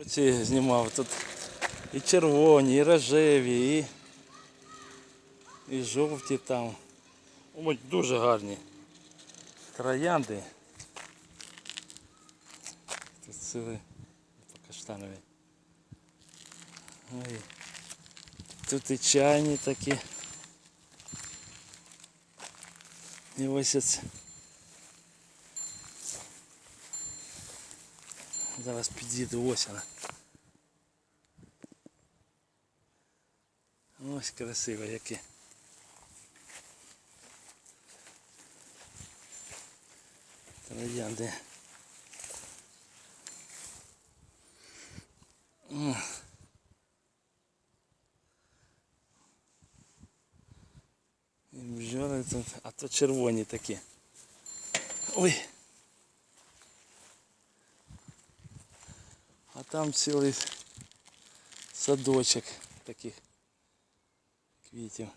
Оці знімав тут і червоні, і рожеві, і, і жовті там. Ось дуже гарні. Троянди. Тут цілий по каштанові. Ой. Тут і чайні такі. І ось оце. Зараз під'їду ось вона. Ось красиво які. Троянди. І бджоли тут, а то червоні такі. Ой. А там цілий садочок таких квітів.